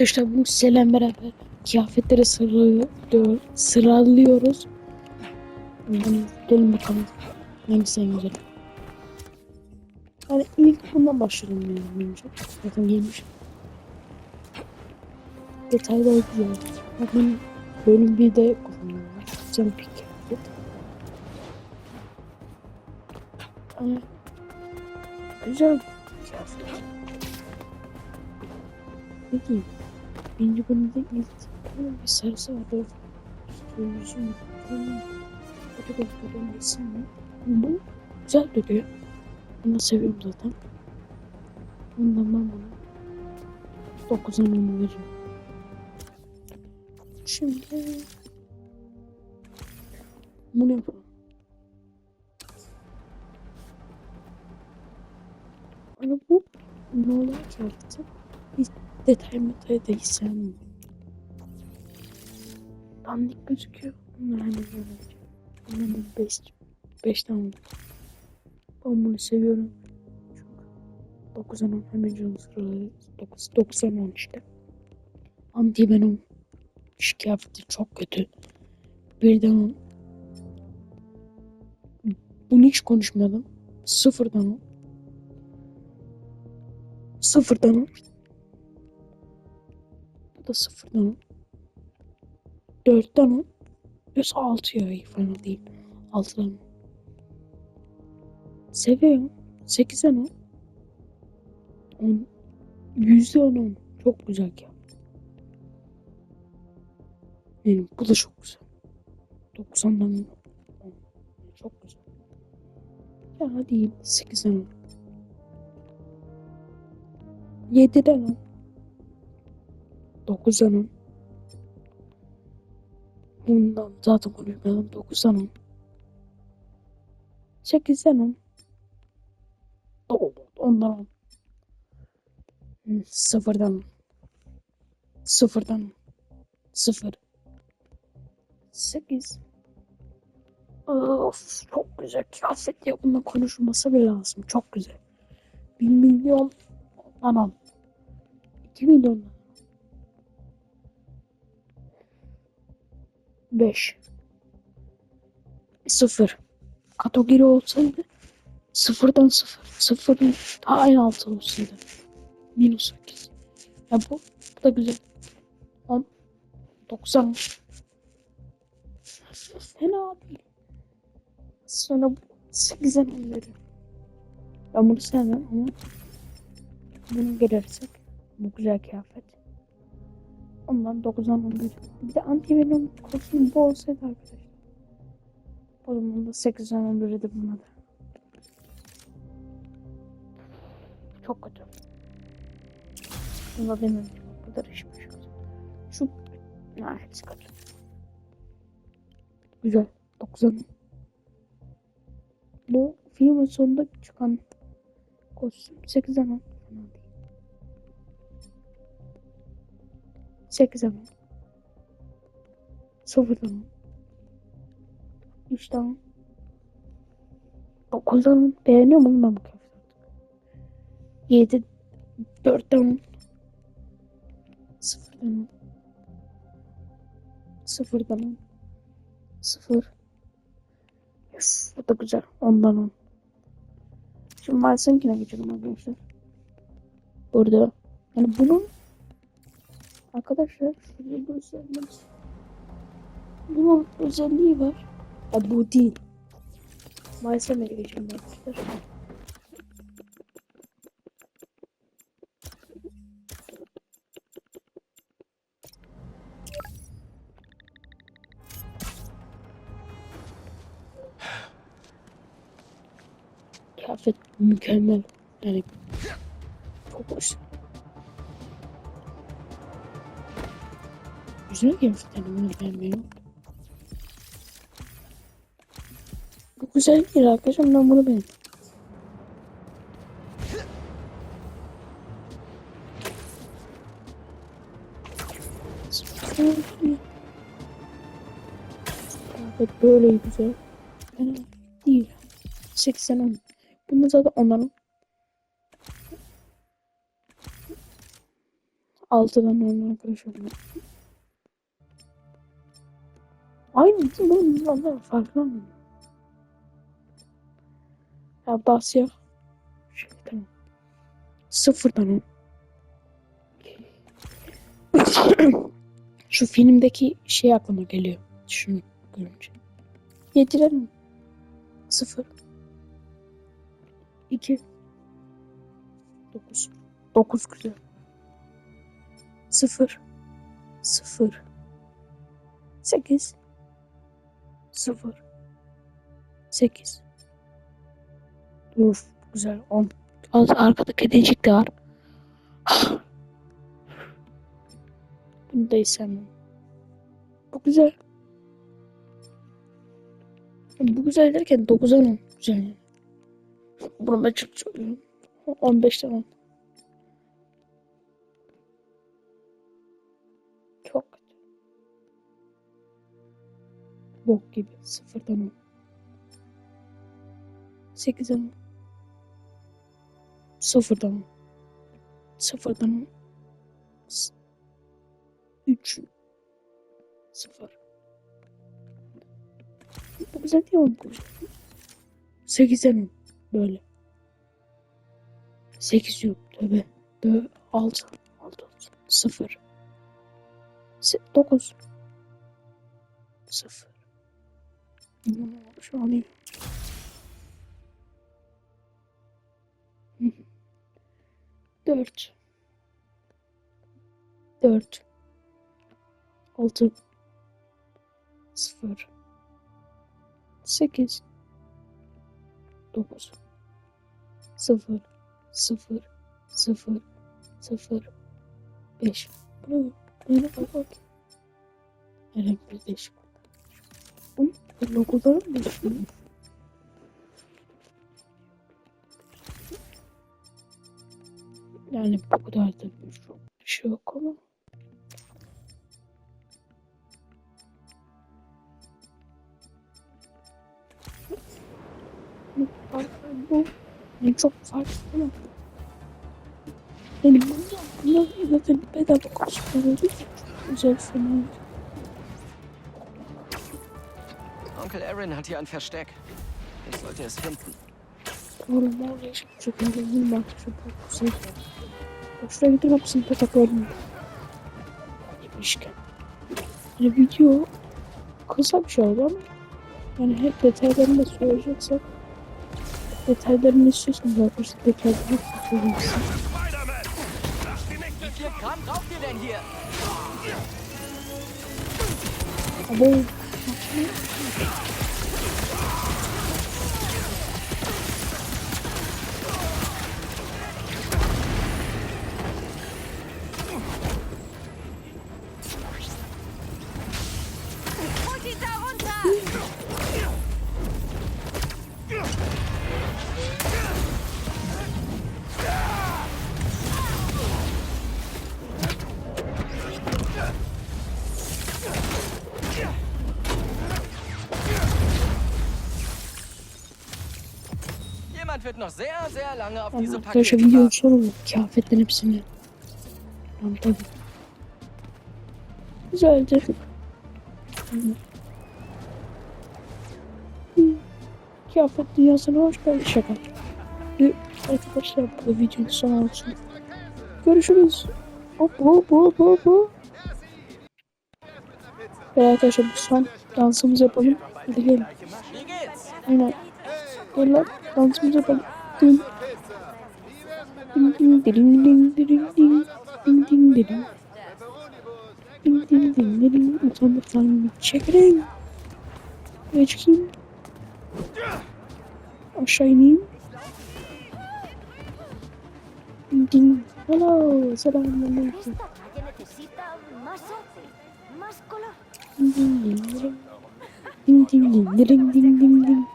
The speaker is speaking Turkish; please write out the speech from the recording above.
Arkadaşlar bunu sizlerle beraber kıyafetleri sıralıyor, sıralıyoruz. Gelin bakalım hangisi en güzel. Yani ilk bundan başlayalım yani önce. Zaten giymiş. Detaylar güzel. Bakın bölüm 1'de kullanıyorlar. Güzel bir kıyafet. Yani güzel kıyafet. Peki birinci bölümde ilk bir sarısı var. Böyle yüzün kötü gözüküyor resim mi? Bu güzel duruyor. Bunu seviyorum zaten. Bundan ben buna 9'a 10 veririm. Şimdi bunu yapalım. Ama bu ne oluyor ki artık? Detay hiç sevmiyorum. Dandik gözüküyor. Bunlar hemen öğreneceğim. Bunlar da 5 5 tane. Ben bunu seviyorum. Çünkü 9'dan 10 hemen canı sıraları. 9, 9'dan 10 işte. Anti Venom şu kıyafeti çok kötü. Birden 10. Bunu hiç konuşmadım. Sıfırdan 10. Sıfırdan 10. Bu da sıfırdan 10. Dörtten 10. Yüz altı ya iyi fena değil. Altıdan 10. Seviyorum. Sekizden 10. 10. Yüzde on on. Çok güzel ya. Benim bu da çok güzel. 90'dan 10. Çok güzel. Ya hadi 8'den 10. 7'den 10. 9'dan 10. Bundan zaten konuşmayalım. 9'dan 10. 8'den 10. 10'dan 10. Hmm, Sıfırdan 10. Sıfırdan 10. Sıfır. 8. Of çok güzel kıyafet ya bununla konuşulması bile lazım. Çok güzel. 1 milyon anam. 2 milyon 5 0 kategori olsaydı sıfırdan sıfır. Sıfırın daha en altı olsaydı. Minus 8 ya bu, bu da güzel. 10 90 fena değil. Sonra 8'den 10 veriyorum ben bunu sevmem ama bunu gelirsek bu güzel kıyafet ondan 9'dan 10 veriyorum bir. De anti venom kostümü bu olsaydı arkadaşlar. O zaman da 8'den 10 verirdi buna da çok kötü. Bunda demiyorum bu kadar işmiş şu ha, hepsi kötü. Güzel. 9'dan 10 bu filmin sonunda çıkan kostüm 8'den 10 fena değil 8'den 10 0'dan 10 3'ten 10 9'dan 10 beğeniyorum oğlum ben bu kıyafeti. 7 4'ten 10 0'dan 10 0'dan 10 0 Üf, bu da güzel. Ondan on. Şimdi Wilson'kine geçelim arkadaşlar. Burada. Yani bunun arkadaşlar şurada göstermek Bunun özelliği var. Ya bu değil. Wilson'a geçelim arkadaşlar. Kıyafet mükemmel. Yani çok hoş. Güzel yani bunu beğenmiyorum. Bu güzel bir arkadaşım ben bunu beğendim. Kıyafet böyle güzel. Yani değil. 80 10. Bunu zaten onların Altıdan ondan arkadaşlar. Aynı bizim oğlum bizim adlar farklı mı? Ya siyah. Şey, tamam. Sıfırdan on. Şu filmdeki şey aklıma geliyor. Şunu görünce. Yedirelim. Sıfır. İki. Dokuz. Dokuz güzel. Sıfır. Sıfır. Sekiz. Sıfır. Sekiz. Uf güzel. On. Az arkada kedicik de var. Bunu da istemem. Bu güzel. Bu güzel derken 9'a 10 güzel. Bunu da çok söylüyorum. 15'ten 10. Çok Bok gibi. Sıfırdan on. Sekizden on. Sıfırdan on. Sıfırdan on. Üç. Sıfır. Bu güzel değil mi? Sekizden on. Böyle. Sekiz yok. Tövbe. Tövbe. Altı. Altı. Sıfır. Dokuz. Sıfır. 0. Şu. Hı. Dört. Dört. Altı. Sıfır. Sekiz. Dokuz. Sıfır. Sıfır. Sıfır. Sıfır. Beş. Bu ne? Bak. Herhangi bir değişik. Logoları mı değiştiniz? Yani bu kadar da bir şey yok ama. Ne fark bu? Ne çok fark var mı? Yani bundan, zaten bedava konuşmaları çok güzel sanırım. Onkel Aaron hat hier ein Versteck. Ich sollte es finden. Şuraya getir hepsini pataklarını. Yemişken. Yani video kısa bir şey oldu ama yani hep detaylarını da söyleyeceksek detaylarını istiyorsanız arkadaşlar detaylarını da söyleyeceksin. Wie Thank you. Noch sehr, sehr lange auf diese Pakete warten. kıyafetlerin hepsini. Tamam tabii. Güzeldi. Kıyafet dünyasına hoş geldin şaka. Arkadaşlar bu videonun sonu olsun. Görüşürüz. Hop hop hop hop hop. Ve arkadaşlar bu son dansımızı yapalım. Hadi gelin. Aynen. Gel lan dansımızı yapalım. Ding. Ding ding ding ding ding ding ding ding ding ding ding ding ding bir çekilin. Ve çıkayım. Aşağı ineyim. Ding ding. Hello. Selamünaleyküm. Necesita más arte, más color. Ding ding ding ding. Ding ding ding ding ding ding ding.